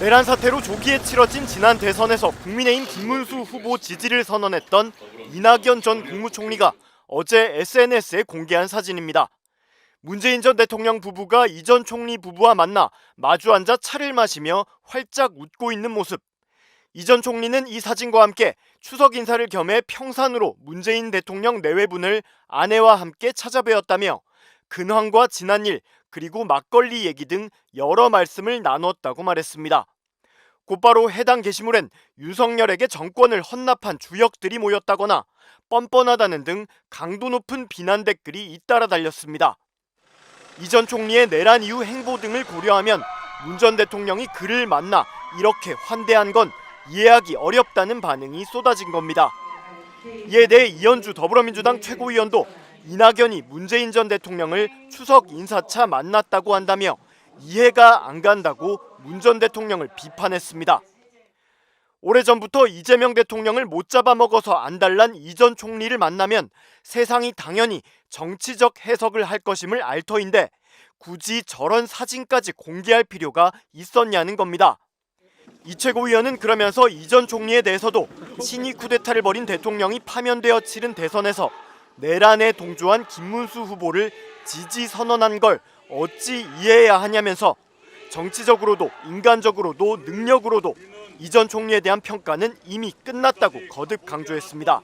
내란 사태로 조기에 치러진 지난 대선에서 국민의힘 김문수 후보 지지를 선언했던 이낙연 전 국무총리가 어제 SNS에 공개한 사진입니다. 문재인 전 대통령 부부가 이 전 총리 부부와 만나 마주 앉아 차를 마시며 활짝 웃고 있는 모습. 이 전 총리는 이 사진과 함께 추석 인사를 겸해 평산으로 문재인 대통령 내외분을 아내와 함께 찾아뵈었다며 근황과 지난 일 그리고 막걸리 얘기 등 여러 말씀을 나눴다고 말했습니다. 곧바로 해당 게시물엔 윤석열에게 정권을 헌납한 주역들이 모였다거나 뻔뻔하다는 등 강도 높은 비난 댓글이 잇따라 달렸습니다. 이전 총리의 내란 이후 행보 등을 고려하면 문 전 대통령이 그를 만나 이렇게 환대한 건 이해하기 어렵다는 반응이 쏟아진 겁니다. 이에 대해 이현주 더불어민주당 최고위원도 이낙연이 문재인 전 대통령을 추석 인사차 만났다고 한다며 이해가 안 간다고 문 전 대통령을 비판했습니다. 오래전부터 이재명 대통령을 못 잡아먹어서 안달난 이 전 총리를 만나면 세상이 당연히 정치적 해석을 할 것임을 알 터인데 굳이 저런 사진까지 공개할 필요가 있었냐는 겁니다. 이 최고위원은 그러면서 이 전 총리에 대해서도 친위 쿠데타를 벌인 대통령이 파면되어 치른 대선에서 내란에 동조한 김문수 후보를 지지 선언한 걸 어찌 이해해야 하냐면서 정치적으로도 인간적으로도 능력으로도 이전 총리에 대한 평가는 이미 끝났다고 거듭 강조했습니다.